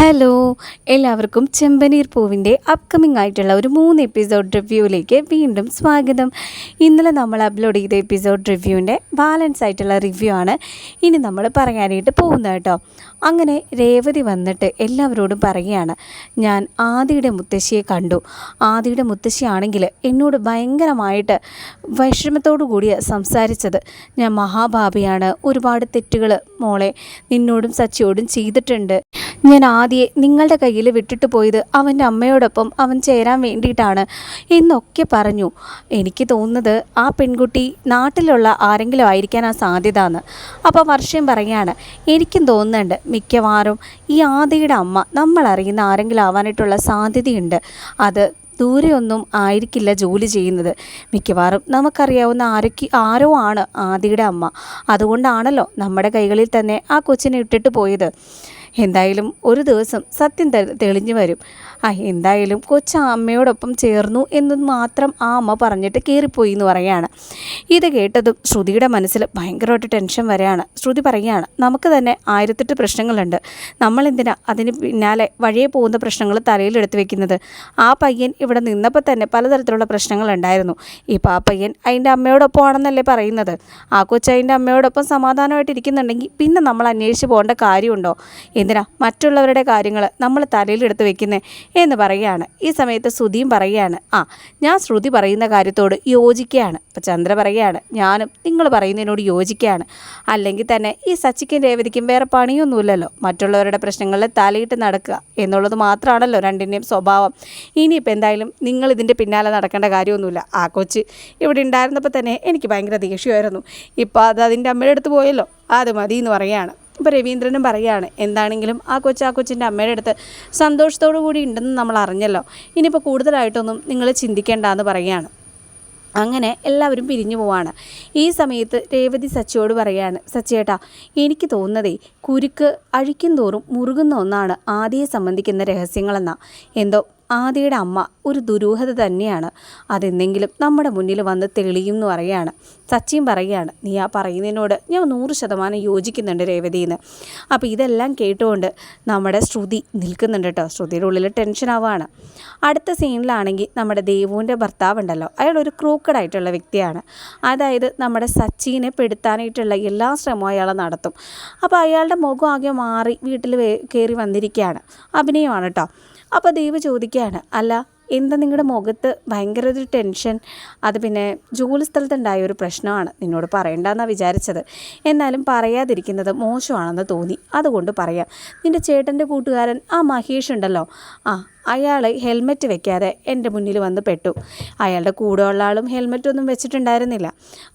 Hello എല്ലാവർക്കും ചെമ്പനീർ പൂവിന്റെ upcoming ആയിട്ടുള്ള ഒരു മൂന്ന് എപ്പിസോഡ് റിവ്യൂവിലേക്ക് വീണ്ടും സ്വാഗതം. ഇന്നലെ നമ്മൾ അപ്ലോഡ് ചെയ്ത എപ്പിസോഡ് റിവ്യൂവിന്റെ ബാലൻസ് ആയിട്ടുള്ള റിവ്യൂ ആണ് ഇനി നമ്മൾ പറയാനായിട്ട് പോകുന്നത് കേട്ടോ. അങ്ങനെ രേവതി വന്നിട്ട് എല്ലാവരോടും പറയുകയാണ് ഞാൻ ആദിയുടെ മുത്തശ്ശിയെ കണ്ടു. ആദിയുടെ മുത്തശ്ശിയാണെങ്കിൽ എന്നോട് ഭയങ്കരമായിട്ട് വിഷമത്തോടു കൂടിയ സംസാരിച്ചത്. ഞാൻ മഹാഭാപിയാണ് ഒരുപാട് തെറ്റുകൾ മോളെ നിന്നോടും സച്ചിയോടും ചെയ്തിട്ടുണ്ട്. ഞാൻ ആദ്യെ നിങ്ങളുടെ കയ്യിൽ വിട്ടിട്ട് പോയത് അവന്റെ അമ്മയോടൊപ്പം അവൻ ചേരാൻ വേണ്ടിയിട്ടാണ് എന്നൊക്കെ പറഞ്ഞു. എനിക്ക് തോന്നുന്നത് ആ പെൺകുട്ടി നാട്ടിലുള്ള ആരെങ്കിലും ആയിരിക്കാൻ ആ സാധ്യത എന്ന് അപ്പോൾ വർഷം പറയുകയാണ് എനിക്കും തോന്നുന്നുണ്ട് മിക്കവാറും ഈ ആദിയുടെ അമ്മ നമ്മൾ അറിയുന്ന ആരെങ്കിലും ആവാനായിട്ടുള്ള സാധ്യതയുണ്ട്. അത് ദൂരെയൊന്നും ആയിരിക്കില്ല ജോലി ചെയ്യുന്നത്. മിക്കവാറും നമുക്കറിയാവുന്ന ആരൊക്കെ ആരോ ആണ് ആദിയുടെ അമ്മ. അതുകൊണ്ടാണല്ലോ നമ്മുടെ കൈകളിൽ തന്നെ ആ കൊച്ചിനെ ഇട്ടിട്ട് പോയത്. എന്തായാലും ഒരു ദിവസം സത്യം തെളിഞ്ഞു വരും. ആ എന്തായാലും കൊച്ച അമ്മയോടൊപ്പം ചേർന്നു എന്ന് മാത്രം ആ അമ്മ പറഞ്ഞിട്ട് കയറിപ്പോയി എന്ന് പറയാണ് ഇത് കേട്ടതും ശ്രുതിയുടെ മനസ്സിൽ ഭയങ്കരമായിട്ട് ടെൻഷൻ വരെയാണ് ശ്രുതി പറയുകയാണ് നമുക്ക് തന്നെ ആയിരത്തെട്ട് പ്രശ്നങ്ങളുണ്ട്. നമ്മളെന്തിനാ അതിന് പിന്നാലെ വഴിയെ പോകുന്ന പ്രശ്നങ്ങൾ തലയിലെടുത്ത് വെക്കുന്നത്? ആ പയ്യൻ ഇവിടെ നിന്നപ്പോൾ തന്നെ പലതരത്തിലുള്ള പ്രശ്നങ്ങളുണ്ടായിരുന്നു ഇപ്പോൾ ആ പയ്യൻ അതിന്റെ അമ്മയോടൊപ്പം ആണെന്നല്ലേ പറയുന്നത്? ആ കൊച്ചു അതിന്റെ അമ്മയോടൊപ്പം സമാധാനമായിട്ട് ഇരിക്കുന്നുണ്ടെങ്കിൽ പിന്നെ നമ്മൾ അന്വേഷിച്ച് പോകേണ്ട കാര്യമുണ്ടോ? എന്തിനാ മറ്റുള്ളവരുടെ കാര്യങ്ങൾ നമ്മൾ തലയിലെടുത്ത് വെക്കുന്നേ എന്ന് പറയുകയാണ്. ഈ സമയത്ത് ശ്രുതിയും പറയുകയാണ് ആ ഞാൻ ശ്രുതി പറയുന്ന കാര്യത്തോട് യോജിക്കുകയാണ്. അപ്പോൾ ചന്ദ്ര പറയുകയാണ് ഞാനും നിങ്ങൾ പറയുന്നതിനോട് യോജിക്കുകയാണ്. അല്ലെങ്കിൽ തന്നെ ഈ സച്ചിക്കും രേവതിക്കും വേറെ പണിയൊന്നുമില്ലല്ലോ. മറ്റുള്ളവരുടെ പ്രശ്നങ്ങളിൽ തലയിട്ട് നടക്കുക എന്നുള്ളത് മാത്രമാണല്ലോ രണ്ടിന്റെയും സ്വഭാവം. ഇനിയിപ്പോൾ എന്തായാലും നിങ്ങൾ ഇതിന്റെ പിന്നാലെ നടക്കേണ്ട കാര്യമൊന്നുമില്ല. ആ കൊച്ച് ഇവിടെ ഉണ്ടായിരുന്നപ്പോൾ തന്നെ എനിക്ക് ഭയങ്കര ദേഷ്യമായിരുന്നു. ഇപ്പോൾ അത് അതിന്റെ അമ്മയുടെ അടുത്ത് പോയല്ലോ. അത് മതി എന്ന് പറയുകയാണ്. ഇപ്പോൾ രവീന്ദ്രനും പറയുകയാണ് എന്താണെങ്കിലും ആ കൊച്ചു ആ കൊച്ചിന്റെ അമ്മയുടെ അടുത്ത് സന്തോഷത്തോടു കൂടി ഉണ്ടെന്ന് നമ്മൾ അറിഞ്ഞല്ലോ. ഇനിയിപ്പോൾ കൂടുതലായിട്ടൊന്നും നിങ്ങൾ ചിന്തിക്കേണ്ട എന്ന് പറയുകയാണ്. അങ്ങനെ എല്ലാവരും പിരിഞ്ഞു പോവാണ്. ഈ സമയത്ത് രേവതി സച്ചിയോട് പറയാണ് സച്ചിയേട്ടാ എനിക്ക് തോന്നുന്നതേ കുരുക്ക് അഴിക്കും തോറും മുറുകുന്ന ഒന്നാണ് ആദിയെ സംബന്ധിക്കുന്ന രഹസ്യങ്ങളെന്നാ. എന്തോ ആദിയുടെ അമ്മ ഒരു ദുരൂഹത തന്നെയാണ്. അതെന്തെങ്കിലും നമ്മുടെ മുന്നിൽ വന്ന് തെളിയും എന്ന് പറയുകയാണ് സച്ചിയും പറയുകയാണ് നീ ആ പറയുന്നതിനോട് ഞാൻ നൂറ് ശതമാനം യോജിക്കുന്നുണ്ട് രേവതിന്ന്. അപ്പോൾ ഇതെല്ലാം കേട്ടുകൊണ്ട് നമ്മുടെ ശ്രുതി നിൽക്കുന്നുണ്ട് കേട്ടോ ശ്രുതിയുടെ ഉള്ളിൽ ടെൻഷൻ ആവുകയാണ് അടുത്ത സീനിലാണെങ്കിൽ നമ്മുടെ ദേവുവിന്റെ ഭർത്താവുണ്ടല്ലോ. അയാൾ ഒരു ക്രൂക്കഡായിട്ടുള്ള വ്യക്തിയാണ്. അതായത് നമ്മുടെ സച്ചിനെ പെടുത്താനായിട്ടുള്ള എല്ലാ ശ്രമവും അയാൾ നടത്തും. അപ്പോൾ അയാളുടെ മുഖം ആകെ മാറി വീട്ടിൽ കയറി വന്നിരിക്കുകയാണ്. അഭിനയമാണ് കേട്ടോ അപ്പോൾ ദേവ് ചോദിക്കുകയാണ് അല്ല എന്താ നിങ്ങളുടെ മുഖത്ത് ഭയങ്കര ഒരു ടെൻഷൻ? അത് പിന്നെ ജോലി സ്ഥലത്തുണ്ടായ ഒരു പ്രശ്നമാണ് നിന്നോട് പറയണ്ടെന്നാണ് വിചാരിച്ചത്. എന്നാലും പറയാതിരിക്കുന്നത് മോശമാണെന്ന് തോന്നി. അതുകൊണ്ട് പറയാം നിന്റെ ചേട്ടന്റെ കൂട്ടുകാരൻ ആ മഹേഷ് ഉണ്ടല്ലോ. ആ അയാൾ ഹെൽമെറ്റ് വെക്കാതെ എന്റെ മുന്നിൽ വന്ന് പെട്ടു. അയാളുടെ കൂടെ ഉള്ള ആളും ഹെൽമെറ്റ് ഒന്നും വെച്ചിട്ടുണ്ടായിരുന്നില്ല.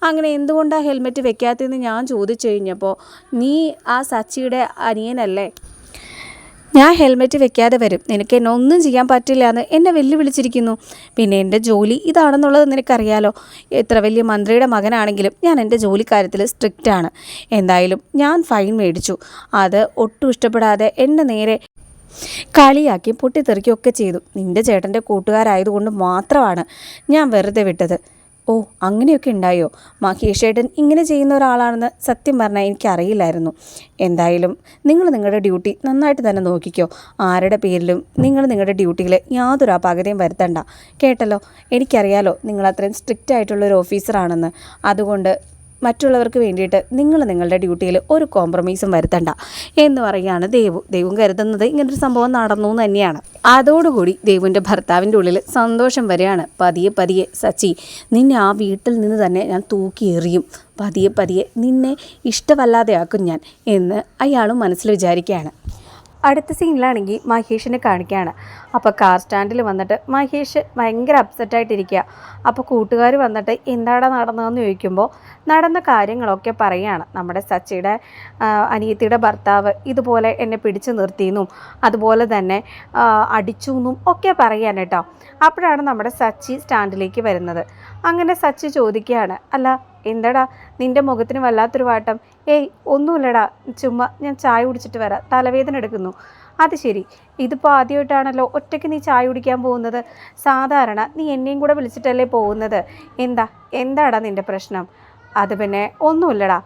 അങ്ങനെ എന്തുകൊണ്ടാണ് ഹെൽമെറ്റ് വെക്കാത്തതെന്ന് ഞാൻ ചോദിച്ചു കഴിഞ്ഞപ്പോൾ നീ ആ സച്ചിയുടെ അനിയനല്ലേ? ഞാൻ ഹെൽമെറ്റ് വെക്കാതെ വരും. നിനക്ക് എന്നെ ഒന്നും ചെയ്യാൻ പറ്റില്ല എന്ന് എന്നെ വെല്ലുവിളിച്ചിരിക്കുന്നു. പിന്നെ എന്റെ ജോലി ഇതാണെന്നുള്ളത് നിനക്കറിയാലോ. എത്ര വലിയ മന്ത്രിയുടെ മകനാണെങ്കിലും ഞാൻ എന്റെ ജോലിക്കാര്യത്തിൽ സ്ട്രിക്റ്റാണ് എന്തായാലും ഞാൻ ഫൈൻ മേടിച്ചു. അത് ഒട്ടും ഇഷ്ടപ്പെടാതെ എന്നെ നേരെ കളിയാക്കി പൊട്ടിത്തെറിക്കുകയൊക്കെ ചെയ്തു. നിന്റെ ചേട്ടന്റെ കൂട്ടുകാരായതുകൊണ്ട് മാത്രമാണ് ഞാൻ വെറുതെ വിട്ടത്. ഓ അങ്ങനെയൊക്കെ ഉണ്ടായോ? മഹേഷേട്ടൻ ഇങ്ങനെ ചെയ്യുന്ന ഒരാളാണെന്ന് സത്യം പറഞ്ഞാൽ എനിക്കറിയില്ലായിരുന്നു. എന്തായാലും നിങ്ങൾ നിങ്ങളുടെ ഡ്യൂട്ടി നന്നായിട്ട് തന്നെ നോക്കിക്കോ. ആരുടെ പേരിലും നിങ്ങൾ നിങ്ങളുടെ ഡ്യൂട്ടിയിൽ യാതൊരു അപാകതയും വരുത്തണ്ട. കേട്ടല്ലോ? എനിക്കറിയാലോ നിങ്ങൾ അത്രയും സ്ട്രിക്റ്റ് ആയിട്ടുള്ള ഒരു ഓഫീസറാണെന്ന്. അതുകൊണ്ട് മറ്റുള്ളവർക്ക് വേണ്ടിയിട്ട് നിങ്ങൾ നിങ്ങളുടെ ഡ്യൂട്ടിയിൽ ഒരു കോംപ്രമൈസും വരുത്തണ്ട എന്ന് പറയുകയാണ് ദേവു. ദൈവം കരുതുന്നത് ഇങ്ങനൊരു സംഭവം നടന്നു തന്നെയാണ്. അതോടുകൂടി ദേവുവിന്റെ ഭർത്താവിന്റെ ഉള്ളിൽ സന്തോഷം വരെയാണ്. പതിയെ പതിയെ സച്ചി നിന്നെ ആ വീട്ടിൽ നിന്ന് തന്നെ ഞാൻ തൂക്കി എറിയും. പതിയെ പതിയെ നിന്നെ ഇഷ്ടമല്ലാതെയാക്കും ഞാൻ എന്ന് അയാളും മനസ്സിൽ വിചാരിക്കുകയാണ്. അടുത്ത സീനിലാണെങ്കിൽ മഹേഷിനെ കാണിക്കുകയാണ്. അപ്പോൾ കാർ സ്റ്റാൻഡിൽ വന്നിട്ട് മഹേഷ് ഭയങ്കര അപ്സെറ്റായിട്ടിരിക്കുക അപ്പോൾ കൂട്ടുകാർ വന്നിട്ട് എന്താടാ നടന്നതെന്ന് ചോദിക്കുമ്പോൾ നടന്ന കാര്യങ്ങളൊക്കെ പറയുകയാണ്. നമ്മുടെ സച്ചിയുടെ അനിയത്തിയുടെ ഭർത്താവ് ഇതുപോലെ എന്നെ പിടിച്ചു നിർത്തിയെന്നും അതുപോലെ തന്നെ അടിച്ചു എന്നും ഒക്കെ പറയാൻ കേട്ടോ. അപ്പോഴാണ് നമ്മുടെ സച്ചി സ്റ്റാൻഡിലേക്ക് വരുന്നത്. അങ്ങനെ സച്ചി ചോദിക്കുകയാണ് അല്ല എന്തടാ? നിന്റെ മുഖത്തിന് വല്ലാത്തൊരു വാട്ടം. ഏയ് ഒന്നുമില്ലടാ. ചുമ്മാ ഞാൻ ചായ കുടിച്ചിട്ട് വരാം. തലവേദന എടുക്കുന്നു. അത് ശരി. ഇതിപ്പോൾ ആദ്യമായിട്ടാണല്ലോ ഒറ്റയ്ക്ക് നീ ചായ കുടിക്കാൻ പോകുന്നത്. സാധാരണ നീ എന്നെയും കൂടെ വിളിച്ചിട്ടല്ലേ പോകുന്നത്. എന്താ? എന്താടാ നിന്റെ പ്രശ്നം? അത് പിന്നെ ഒന്നുമില്ലടാ.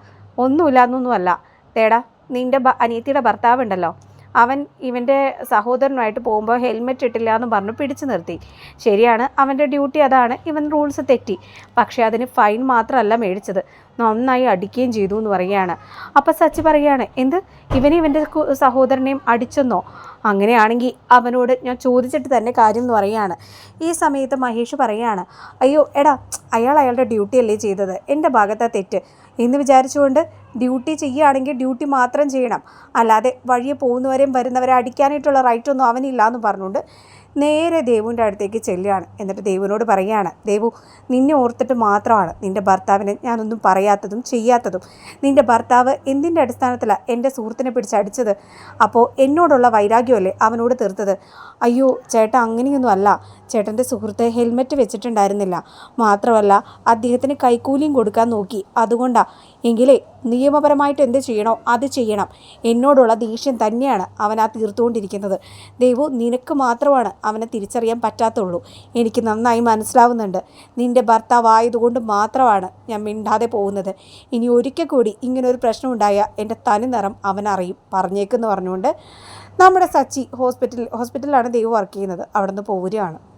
ഒന്നുമില്ല എന്നൊന്നുമല്ല തേടാ നിന്റെ അനിയത്തിയുടെ ഭർത്താവുണ്ടല്ലോ. അവൻ ഇവന്റെ സഹോദരനുമായിട്ട് പോകുമ്പോൾ ഹെൽമെറ്റ് ഇട്ടില്ല എന്ന് പറഞ്ഞു പിടിച്ചു നിർത്തി. ശരിയാണ് അവന്റെ ഡ്യൂട്ടി അതാണ്. ഇവൻ റൂൾസ് തെറ്റി. പക്ഷേ അതിന് ഫൈൻ മാത്രമല്ല മേടിച്ചത്. നന്നായി അടിക്കുകയും ചെയ്തു എന്ന് പറയുകയാണ്. അപ്പോൾ സച്ചി പറയുകയാണ് എന്ത്? ഇവനെ ഇവന്റെ സഹോദരനെയും അടിച്ചെന്നോ? അങ്ങനെയാണെങ്കിൽ അവനോട് ഞാൻ ചോദിച്ചിട്ട് തന്നെ കാര്യം എന്ന് പറയുകയാണ്. ഈ സമയത്ത് മഹേഷ് പറയുകയാണ് അയ്യോ എടാ അയാൾ അയാളുടെ ഡ്യൂട്ടി അല്ലേ ചെയ്തത്? എന്റെ ഭാഗത്താ തെറ്റ്. എന്ന് വിചാരിച്ചുകൊണ്ട് ഡ്യൂട്ടി ചെയ്യുകയാണെങ്കിൽ ഡ്യൂട്ടി മാത്രം ചെയ്യണം. അല്ലാതെ വഴിയെ പോകുന്നവരെയും വരുന്നവരെ അടിക്കാനായിട്ടുള്ള റൈറ്റ് ഒന്നും അവനില്ല എന്ന് പറഞ്ഞുകൊണ്ട് നേരെ ദേവുവിന്റെ അടുത്തേക്ക് ചെല്ലുകയാണ്. എന്നിട്ട് ദേവുവിനോട് പറയുകയാണ് ദേവു നിന്നെ ഓർത്തിട്ട് മാത്രമാണ് നിന്റെ ഭർത്താവിനെ ഞാനൊന്നും പറയാത്തതും ചെയ്യാത്തതും. നിന്റെ ഭർത്താവ് എന്തിന്റെ അടിസ്ഥാനത്തിലാണ് എന്റെ സുഹൃത്തിനെ പിടിച്ചടിച്ചത്? അപ്പോൾ എന്നോടുള്ള വൈരാഗ്യമല്ലേ അവനോട് തീർത്തത്? അയ്യോ ചേട്ടാ അങ്ങനെയൊന്നും അല്ല. ചേട്ടന്റെ സുഹൃത്ത് ഹെൽമെറ്റ് വെച്ചിട്ടുണ്ടായിരുന്നില്ല. മാത്രമല്ല അദ്ദേഹത്തിന് കൈക്കൂലിയും കൊടുക്കാൻ നോക്കി. അതുകൊണ്ടാണ് എങ്കിലേ നിയമപരമായിട്ട് എന്ത് ചെയ്യണോ അത് ചെയ്യണം. എന്നോടുള്ള ദേഷ്യം തന്നെയാണ് അവൻ ആ തീർത്തുകൊണ്ടിരിക്കുന്നത്. ദൈവു നിനക്ക് മാത്രമാണ് അവനെ തിരിച്ചറിയാൻ പറ്റാത്തുള്ളൂ. എനിക്ക് നന്നായി മനസ്സിലാവുന്നുണ്ട്. നിന്റെ ഭർത്താവായതുകൊണ്ട് മാത്രമാണ് ഞാൻ മിണ്ടാതെ പോകുന്നത്. ഇനി ഒരിക്കൽ കൂടി ഇങ്ങനൊരു പ്രശ്നം ഉണ്ടായാൽ എന്റെ തനി നിറം അവനറിയും പറഞ്ഞേക്കെന്ന് പറഞ്ഞുകൊണ്ട് നമ്മുടെ സച്ചി ഹോസ്പിറ്റൽ ഹോസ്പിറ്റലിലാണ് ദൈവം വർക്ക് ചെയ്യുന്നത്. അവിടെ നിന്ന് പോരുകയാണ്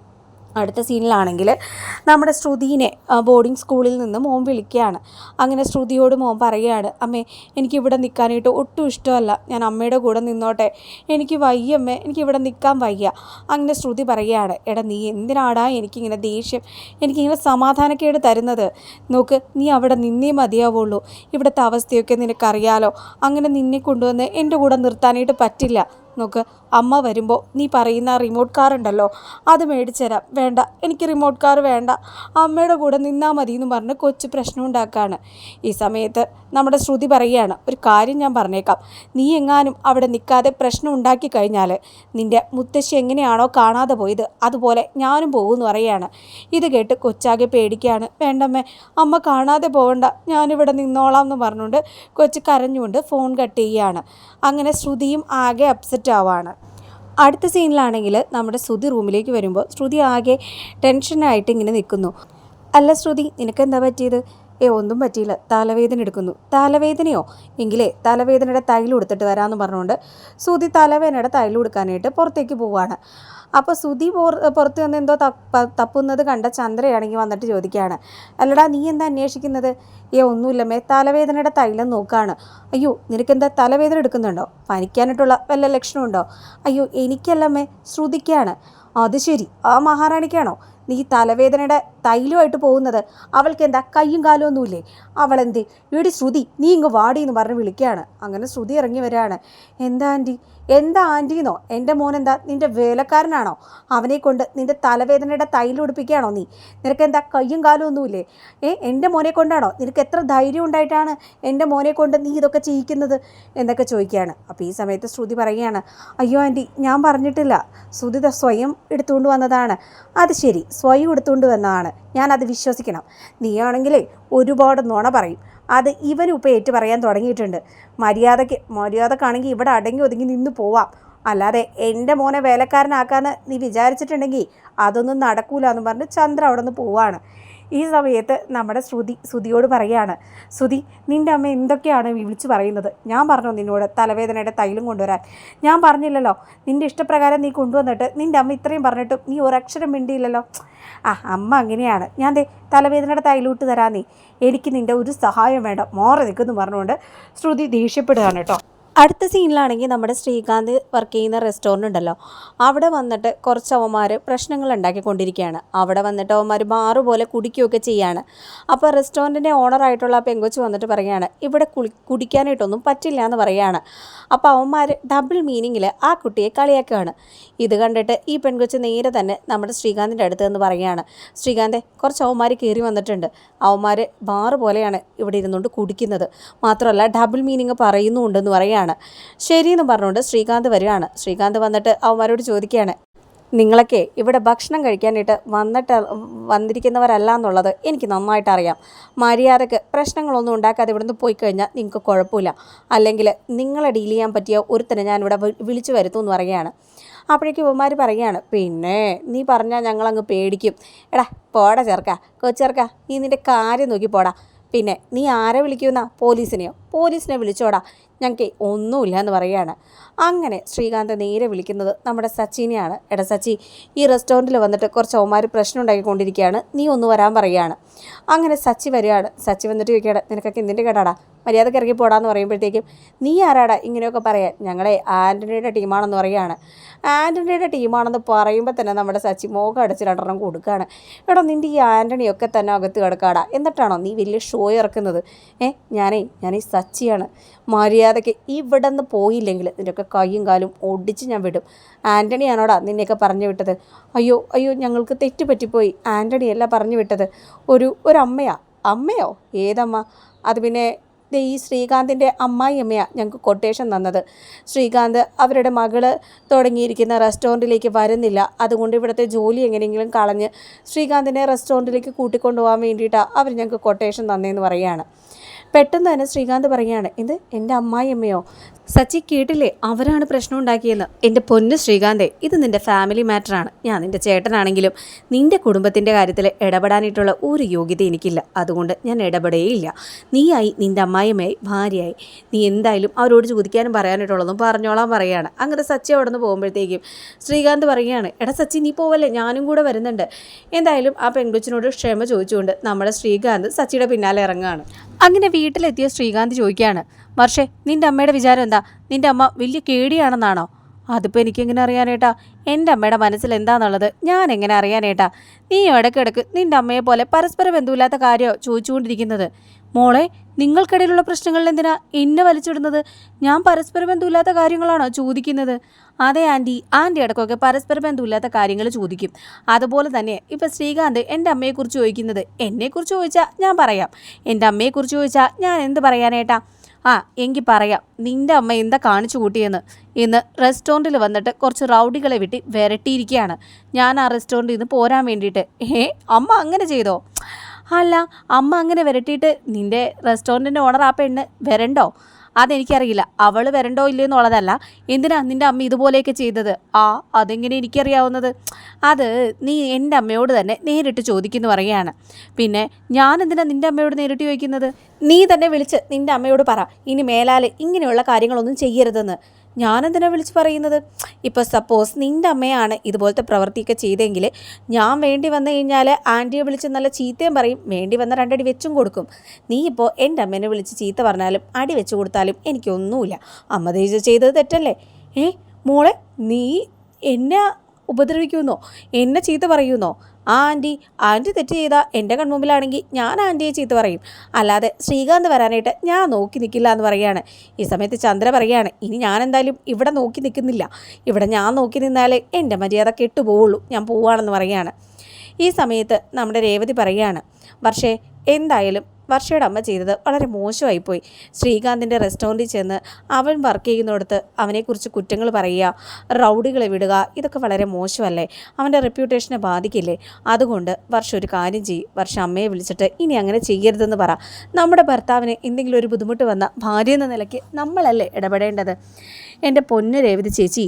അടുത്ത സീനിലാണെങ്കിൽ നമ്മുടെ ശ്രുതിനെ ബോർഡിംഗ് സ്കൂളിൽ നിന്ന് മോൻ വിളിക്കുകയാണ്. അങ്ങനെ ശ്രുതിയോട് മോൻ പറയുകയാണ് അമ്മേ എനിക്ക് ഇവിടെ നിൽക്കാനായിട്ട് ഒട്ടും ഇഷ്ടമല്ല. ഞാൻ അമ്മയുടെ കൂടെ നിന്നോട്ടെ. എനിക്ക് വയ്യമ്മേ എനിക്ക് ഇവിടെ നിൽക്കാൻ വയ്യ. അങ്ങനെ ശ്രുതി പറയുകയാണ് എടാ നീ എന്തിനാടാ എനിക്കിങ്ങനെ ദേഷ്യം? എനിക്കിങ്ങനെ സമാധാനക്കേട് തരുന്നത്? നോക്ക് നീ അവിടെ നിന്നേ മതിയാവുള്ളൂ. ഇവിടുത്തെ അവസ്ഥയൊക്കെ നിനക്കറിയാലോ. അങ്ങനെ നിന്നെ കൊണ്ടുവന്ന് എന്റെ കൂടെ നിർത്താനായിട്ട് പറ്റില്ല. നോക്ക് അമ്മ വരുമ്പോൾ നീ പറയുന്ന റിമോട്ട് കാർ ഉണ്ടല്ലോ അത് മേടിച്ചു തരാം. വേണ്ട എനിക്ക് റിമോട്ട് കാർ വേണ്ട. അമ്മയുടെ കൂടെ നിന്നാൽ മതി എന്ന് പറഞ്ഞ് കൊച്ചു പ്രശ്നം ഉണ്ടാക്കുകയാണ് ഈ സമയത്ത് നമ്മുടെ ശ്രുതി പറയുകയാണ് ഒരു കാര്യം ഞാൻ പറഞ്ഞേക്കാം. നീ എങ്ങാനും അവിടെ നിൽക്കാതെ പ്രശ്നം ഉണ്ടാക്കി കഴിഞ്ഞാൽ നിന്റെ മുത്തശ്ശി എങ്ങനെയാണോ കാണാതെ പോയത് അതുപോലെ ഞാനും പോകുമെന്ന് പറയുകയാണ്. ഇത് കേട്ട് കൊച്ചാകെ പേടിക്കുകയാണ്. വേണ്ടമ്മേ അമ്മ കാണാതെ പോകണ്ട ഞാനിവിടെ നിന്നോളാം എന്ന് പറഞ്ഞുകൊണ്ട് കൊച്ച് കരഞ്ഞുകൊണ്ട് ഫോൺ കട്ട് ചെയ്യുകയാണ്. അങ്ങനെ ശ്രുതിയും ആകെ അപ്സെറ്റ് ആവാണ്. അടുത്ത സീനിലാണെങ്കിൽ നമ്മുടെ ശ്രുതി റൂമിലേക്ക് വരുമ്പോൾ ശ്രുതി ആകെ ടെൻഷനായിട്ട് ഇങ്ങനെ നിൽക്കുന്നു. അല്ല ശ്രുതി നിനക്ക് എന്താ പറ്റിയത്? ഏ ഒന്നും പറ്റിയില്ല. തലവേദന എടുക്കുന്നു. തലവേദനയോ? എങ്കിലേ തലവേദനയുടെ തൈലെടുത്തിട്ട് വരാമെന്ന് പറഞ്ഞുകൊണ്ട് ശ്രുതി തലവേദനയുടെ തൈലെടുക്കാനായിട്ട് പുറത്തേക്ക് പോവാണ്. അപ്പോൾ പോർ പുറത്ത് വന്ന് എന്തോ തപ്പ തപ്പുന്നത് കണ്ട ചന്ദ്രയാണെങ്കിൽ വന്നിട്ട് ചോദിക്കുകയാണ്. അല്ലടാ നീ എന്താ അന്വേഷിക്കുന്നത്? ഏ ഒന്നുമില്ലമ്മേ തലവേദനയുടെ തൈലം നോക്കുകയാണ് അയ്യോ നിനക്കെന്താ തലവേദന എടുക്കുന്നുണ്ടോ? പനിക്കാനായിട്ടുള്ള വല്ല ലക്ഷണമുണ്ടോ? അയ്യോ എനിക്കല്ലമ്മേ ശ്രുതിക്കാണ്. അത് ശരി. ആ മഹാറാണിക്കാണോ? നീ തലവേദനയുടെ തൈലുമായിട്ട് പോകുന്നത്. അവൾക്ക് എന്താ കയ്യും കാലും ഒന്നുമില്ലേ? അവളെന്തേ? ഇവിടെ ശ്രുതി നീ ഇങ്ങ് വാടി എന്ന് പറഞ്ഞ് വിളിക്കുകയാണ്. അങ്ങനെ ശ്രുതി ഇറങ്ങി വരികയാണ്. എന്താ ആന്റി? എന്താ ആന്റീന്നോ എന്റെ മോൻ എന്താ നിന്റെ വേലക്കാരനാണോ? അവനെ കൊണ്ട് നിന്റെ തലവേദനയുടെ തൈൽ ഉടുപ്പിക്കുകയാണോ നീ? നിനക്ക് എന്താ കയ്യും കാലും ഒന്നുമില്ലേ? ഏ എന്റെ മോനെ കൊണ്ടാണോ? നിനക്ക് എത്ര ധൈര്യം ഉണ്ടായിട്ടാണ് എന്റെ മോനെ കൊണ്ട് നീ ഇതൊക്കെ ചെയ്യിക്കുന്നത്? എന്നൊക്കെ ചോദിക്കുകയാണ്. അപ്പോൾ ഈ സമയത്ത് ശ്രുതി പറയുകയാണ് അയ്യോ ആന്റി ഞാൻ പറഞ്ഞിട്ടില്ല. ശ്രുതി സ്വയം എടുത്തുകൊണ്ട് വന്നതാണ്. അത് ശരി. സ്വയം എടുത്തുകൊണ്ട് വന്നതാണ്. ഞാനത് വിശ്വസിക്കണം. നീയാണെങ്കിലേ ഒരുപാട് നുണ പറയും. അത് ഇവനും ഇപ്പോൾ ഏറ്റു പറയാൻ തുടങ്ങിയിട്ടുണ്ട്. മര്യാദയ്ക്ക് മര്യാദക്കാണെങ്കിൽ ഇവിടെ അടങ്ങി ഒതുങ്ങി നിന്ന് പോവാം. അല്ലാതെ എന്റെ മോനെ വേലക്കാരനാക്കാന്ന് നീ വിചാരിച്ചിട്ടുണ്ടെങ്കിൽ അതൊന്നും നടക്കൂല എന്ന് പറഞ്ഞ് ചന്ദ്ര അവിടെ നിന്ന് പോവാണ്. ഈ സമയത്ത് നമ്മുടെ ശ്രുതി ശ്രുതിയോട് പറയുകയാണ് ശ്രുതി നിന്റെ അമ്മ എന്തൊക്കെയാണ് വിളിച്ചു പറയുന്നത്. ഞാൻ പറഞ്ഞു നിന്നോട് തലവേദനയുടെ തൈലും കൊണ്ടുവരാൻ. ഞാൻ പറഞ്ഞില്ലല്ലോ നിന്റെ ഇഷ്ടപ്രകാരം നീ കൊണ്ടുവന്നിട്ട് നിന്റെ അമ്മ ഇത്രയും പറഞ്ഞിട്ടും നീ ഒരക്ഷരം മിണ്ടിയില്ലല്ലോ. ആ അമ്മ അങ്ങനെയാണ്. ഞാൻ ദേ തലവേദനയുടെ തൈലൂട്ട് നീ. എനിക്ക് നിന്റെ ഒരു സഹായം വേണ്ട. മോറെ നിൽക്കുന്നു പറഞ്ഞുകൊണ്ട് ശ്രുതി ദേഷ്യപ്പെടുകയാണ് കേട്ടോ. അടുത്ത സീനിലാണെങ്കിൽ നമ്മുടെ ശ്രീകാന്ത് വർക്ക് ചെയ്യുന്ന റെസ്റ്റോറന്റ് ഉണ്ടല്ലോ. അവിടെ വന്നിട്ട് കുറച്ച് അവന്മാർ പ്രശ്നങ്ങൾ ഉണ്ടാക്കിക്കൊണ്ടിരിക്കുകയാണ്. അവിടെ വന്നിട്ട് അവന്മാർ ബാറ് പോലെ കുടിക്കുകയൊക്കെ ചെയ്യാണ്. അപ്പോൾ റെസ്റ്റോറന്റിന്റെ ഓണറായിട്ടുള്ള ആ പെങ്കൊച്ച് വന്നിട്ട് പറയുകയാണ് ഇവിടെ കുളി കുടിക്കാനായിട്ടൊന്നും പറ്റില്ല എന്ന് പറയുകയാണ്. അപ്പോൾ അവന്മാർ ഡബിൾ മീനിങ്ങിൽ ആ കുട്ടിയെ കളിയാക്കുകയാണ്. ഇത് കണ്ടിട്ട് ഈ പെൺകൊച്ച് നേരെ തന്നെ നമ്മുടെ ശ്രീകാന്തിന്റെ അടുത്ത് നിന്ന് പറയുകയാണ് ശ്രീകാന്തെ കുറച്ച് അവന്മാർ കയറി വന്നിട്ടുണ്ട്. അവന്മാർ ബാറ് പോലെയാണ് ഇവിടെ ഇരുന്നുകൊണ്ട് കുടിക്കുന്നത്. മാത്രമല്ല ഡബിൾ മീനിങ് പറയുന്നുണ്ടെന്ന് പറയുകയാണ്. ശരിയെന്ന് പറഞ്ഞുകൊണ്ട് ശ്രീകാന്ത് വരികയാണ്. ശ്രീകാന്ത് വന്നിട്ട് അവന്മാരോട് ചോദിക്കുകയാണ് നിങ്ങളൊക്കെ ഇവിടെ ഭക്ഷണം കഴിക്കാനായിട്ട് വന്നിട്ട് വന്നിരിക്കുന്നവരല്ല എന്നുള്ളത് എനിക്ക് നന്നായിട്ട് അറിയാം. മര്യാദയ്ക്ക് പ്രശ്നങ്ങളൊന്നും ഉണ്ടാക്കാതെ ഇവിടുന്ന് പോയി കഴിഞ്ഞാൽ നിങ്ങൾക്ക് കുഴപ്പമില്ല. അല്ലെങ്കിൽ നിങ്ങളെ ഡീൽ ചെയ്യാൻ പറ്റിയ ഒരുത്തനെ ഞാൻ ഇവിടെ വിളിച്ചു വരുത്തും എന്ന് പറയുകയാണ്. അപ്പോഴേക്കും ഇവന്മാർ പറയുകയാണ് പിന്നെ നീ പറഞ്ഞാൽ ഞങ്ങളങ്ങ് പേടിക്കും. എടാ പോടാ ചേർക്ക കൊച്ചേർക്ക നീ നിന്റെ കാര്യം നോക്കി പോടാ. പിന്നെ നീ ആരെ വിളിക്കുന്ന പോലീസിനെയോ? പോലീസിനെ വിളിച്ചോടാ. ഞങ്ങൾക്ക് ഒന്നുമില്ല എന്ന് പറയുകയാണ്. അങ്ങനെ ശ്രീകാന്ത് നേരെ വിളിക്കുന്നത് നമ്മുടെ സച്ചിനെയാണ്. എടാ സച്ചി ഈ റെസ്റ്റോറന്റിൽ വന്നിട്ട് കുറച്ച് അവന്മാർ പ്രശ്നം ഉണ്ടാക്കിക്കൊണ്ടിരിക്കുകയാണ്. നീ ഒന്ന് വരാൻ പറയുകയാണ്. അങ്ങനെ സച്ചി വരികയാണ്. സച്ചി വന്നിട്ട് ചോദിക്കുകയാണ് നിനക്കൊക്കെ എന്തിന്റെ കേടാടാ? മര്യാദയ്ക്ക് ഇറങ്ങി പോടാന്ന് പറയുമ്പോഴത്തേക്കും നീ ആരാടാ? ഇങ്ങനെയൊക്കെ പറയാൻ ഞങ്ങളെ ആന്റണിയുടെ ടീമാണെന്ന് പറയുകയാണ്. ആന്റണിയുടെ ടീമാണെന്ന് പറയുമ്പോൾ തന്നെ നമ്മുടെ സച്ചി മോഹം അടച്ച് രണ്ടെണ്ണം കൊടുക്കുകയാണ്. എടാ നിന്റെ ഈ ആന്റണിയൊക്കെ തന്നെ അകത്ത് കിടക്കാടാ. എന്നിട്ടാണോ നീ വലിയ ഷോ ഇറക്കുന്നത്? ഏ ഞാനേ ഞാൻ ഈ സച്ചിയാണ് മര്യാദയ്ക്ക് ഇവിടെ നിന്ന് പോയില്ലെങ്കിൽ നിന്റെയൊക്കെ കൈയും കാലും ഒടിച്ച് ഞാൻ വിടും. ആന്റണിയാണോടാ നിന്നെയൊക്കെ പറഞ്ഞു വിട്ടത്? അയ്യോ അയ്യോ ഞങ്ങൾക്ക് തെറ്റ് പറ്റിപ്പോയി ആന്റണിയല്ല പറഞ്ഞു വിട്ടത്. ഒരു ഒരു അമ്മയാ? ഏതമ്മ? അത് പിന്നെ ഈ ശ്രീകാന്തിന്റെ അമ്മായി അമ്മയാണ് ഞങ്ങൾക്ക് കൊട്ടേഷൻ തന്നത്. ശ്രീകാന്ത് അവരുടെ മകൾ തുടങ്ങിയിരിക്കുന്ന റെസ്റ്റോറന്റിലേക്ക് വരുന്നില്ല. അതുകൊണ്ട് ഇവിടുത്തെ ജോലി എങ്ങനെയെങ്കിലും കളഞ്ഞ് ശ്രീകാന്തിനെ റെസ്റ്റോറന്റിലേക്ക് കൂട്ടിക്കൊണ്ടുപോകാൻ വേണ്ടിയിട്ടാണ് അവർ ഞങ്ങൾക്ക് കൊട്ടേഷൻ തന്നതെന്ന് പറയുകയാണ്. പെട്ടെന്ന് തന്നെ ശ്രീകാന്ത് പറയുകയാണ് ഇത് എന്റെ അമ്മായി അമ്മയോ സച്ചി കേട്ടില്ലേ? അവരാണ് പ്രശ്നം ഉണ്ടാക്കിയെന്ന്. എന്റെ പൊന്ന് ശ്രീകാന്തെ ഇത് നിന്റെ ഫാമിലി മാറ്ററാണ് ഞാൻ നിന്റെ ചേട്ടനാണെങ്കിലും നിന്റെ കുടുംബത്തിന്റെ കാര്യത്തിൽ ഇടപെടാനായിട്ടുള്ള ഒരു യോഗ്യത എനിക്കില്ല. അതുകൊണ്ട് ഞാൻ ഇടപെടേയില്ല. നീയായി നിന്റെ അമ്മായിയമ്മയായി ഭാര്യയായി. നീ എന്തായാലും അവരോട് ചോദിക്കാനും പറയാനായിട്ടുള്ളതും പറഞ്ഞോളാൻ പറയുകയാണ് അങ്ങനെ സച്ചി അവിടെ നിന്ന് പോകുമ്പോഴത്തേക്കും ശ്രീകാന്ത് പറയുകയാണ് എടാ സച്ചി നീ പോവല്ലേ? ഞാനും കൂടെ വരുന്നുണ്ട്. എന്തായാലും ആ പെൺകുച്ചിനോട് ക്ഷമ ചോദിച്ചുകൊണ്ട് നമ്മുടെ ശ്രീകാന്ത് സച്ചിയുടെ പിന്നാലെ ഇറങ്ങുകയാണ്. അങ്ങനെ വീട്ടിലെത്തിയ ശ്രീകാന്ത് ചോദിക്കുകയാണ് വർഷേ നിന്റെ അമ്മയുടെ വിചാരം എന്താ? നിന്റെ അമ്മ വലിയ കേടിയാണെന്നാണോ? അതിപ്പോൾ എനിക്കെങ്ങനെ അറിയാനേട്ടാ? എന്റെ അമ്മയുടെ മനസ്സിൽ എന്താണെന്നുള്ളത് ഞാൻ എങ്ങനെ അറിയാനേട്ടാ? നീ ഇടയ്ക്കിടയ്ക്ക് നിന്റെ അമ്മയെ പോലെ പരസ്പര ബന്ധമില്ലാത്ത കാര്യമോ ചോദിച്ചുകൊണ്ടിരിക്കുന്നത്? മോളെ നിങ്ങൾക്കിടയിലുള്ള പ്രശ്നങ്ങളിൽ എന്തിനാ എന്നെ വലിച്ചിടുന്നത്? ഞാൻ പരസ്പര ബന്ധമില്ലാത്ത കാര്യങ്ങളാണോ ചോദിക്കുന്നത്? അതെ ആന്റി. ആന്റി ഇടയ്ക്കൊക്കെ പരസ്പര ബന്ധമില്ലാത്ത കാര്യങ്ങൾ ചോദിക്കും. അതുപോലെ തന്നെ ഇപ്പം ശ്രീകാന്ത് എന്റെ അമ്മയെക്കുറിച്ച് ചോദിക്കുന്നത്. എന്നെക്കുറിച്ച് ചോദിച്ചാൽ ഞാൻ പറയാം. എന്റെ അമ്മയെക്കുറിച്ച് ചോദിച്ചാൽ ഞാൻ എന്ത് പറയാനേട്ടാ? ആ എങ്കിൽ പറയാം. നിന്റെ അമ്മ എന്താ കാണിച്ചു കൂട്ടിയെന്ന്? ഇന്ന് റെസ്റ്റോറന്റിൽ വന്നിട്ട് കുറച്ച് റൗഡികളെ വിട്ടി വിരട്ടിയിരിക്കുകയാണ്. ഞാൻ ആ റെസ്റ്റോറന്റിൽ നിന്ന് പോരാൻ വേണ്ടിയിട്ട്. ഏ അമ്മ അങ്ങനെ ചെയ്തോ? അല്ല അമ്മ അങ്ങനെ വിരട്ടിയിട്ട് നിന്റെ റെസ്റ്റോറന്റിന്റെ ഓണർ ആ പെണ്ണ് വരണ്ടോ? അതെനിക്കറിയില്ല. അവൾ വരണ്ടോ ഇല്ലയോ എന്നുള്ളതല്ല. എന്തിനാ നിന്റെ അമ്മ ഇതുപോലെയൊക്കെ ചെയ്തത്? ആ അതെങ്ങനെ എനിക്കറിയാവുന്നത്? അത് നീ എന്റെ അമ്മയോട് തന്നെ നേരിട്ട് ചോദിക്കുന്നു പറയുകയാണ്. പിന്നെ ഞാൻ എന്തിനാ നിന്റെ അമ്മയോട് നേരിട്ട് ചോദിക്കുന്നത്? നീ തന്നെ വിളിച്ച് നിന്റെ അമ്മയോട് പറ. ഇനി മേലാൽ ഇങ്ങനെയുള്ള കാര്യങ്ങളൊന്നും ചെയ്യരുതെന്ന്. ഞാനെന്തിനാ വിളിച്ച് പറയുന്നത്? ഇപ്പോൾ സപ്പോസ് നിന്റെ അമ്മയാണ് ഇതുപോലത്തെ പ്രവൃത്തിയൊക്കെ ചെയ്തെങ്കിൽ ഞാൻ വേണ്ടി വന്നു കഴിഞ്ഞാൽ ആന്റിയെ വിളിച്ച് നല്ല ചീത്തയും പറയും വേണ്ടി വന്ന രണ്ടടി വെച്ചും കൊടുക്കും. നീ ഇപ്പോൾ എന്റെ അമ്മേനെ വിളിച്ച് ചീത്ത പറഞ്ഞാലും അടി വെച്ച് കൊടുത്താലും എനിക്കൊന്നുമില്ല. അമ്മ തേജ് ചെയ്തത് തെറ്റല്ലേ? ഏ മോളെ നീ എന്നെ ഉപദ്രവിക്കുന്നോ? എന്നെ ചീത്ത പറയുമെന്നോ ആ ആന്റി ആന്റി തെറ്റ് ചെയ്താൽ എന്റെ കൺമുമ്പിലാണെങ്കിൽ ഞാൻ ആന്റിയെ ചീത്ത പറയും. അല്ലാതെ ശ്രീകാന്ത് വരാനായിട്ട് ഞാൻ നോക്കി നിൽക്കില്ല എന്ന് പറയുകയാണ് ഈ സമയത്ത് ചന്ദ്ര പറയുകയാണ് ഇനി ഞാൻ എന്തായാലും ഇവിടെ നോക്കി നിൽക്കുന്നില്ല ഇവിടെ ഞാൻ നോക്കി നിന്നാലേ എന്റെ മര്യാദ കെട്ടുപോവുള്ളൂ. ഞാൻ പോവുകയാണെന്ന് പറയുകയാണ് ഈ സമയത്ത് നമ്മുടെ രേവതി പറയുകയാണ് പക്ഷേ എന്തായാലും വർഷയുടെ അമ്മ ചെയ്തത് വളരെ മോശമായിപ്പോയി. ശ്രീകാന്തിന്റെ റെസ്റ്റോറന്റിൽ ചെന്ന് അവൻ വർക്ക് ചെയ്യുന്നിടത്ത് അവനെക്കുറിച്ച് കുറ്റങ്ങൾ പറയുക റൗഡികളെ വിടുക ഇതൊക്കെ വളരെ മോശമല്ലേ? അവന്റെ റെപ്യൂട്ടേഷനെ ബാധിക്കില്ലേ? അതുകൊണ്ട് വർഷം ഒരു കാര്യം ചെയ്യും. വർഷം അമ്മയെ വിളിച്ചിട്ട് ഇനി അങ്ങനെ ചെയ്യരുതെന്ന് പറ. നമ്മുടെ ഭർത്താവിന് എന്തെങ്കിലും ഒരു ബുദ്ധിമുട്ട് വന്ന ഭാര്യ എന്ന നിലയ്ക്ക് നമ്മളല്ലേ ഇടപെടേണ്ടത്? എന്റെ പൊന്നു രേവതി ചേച്ചി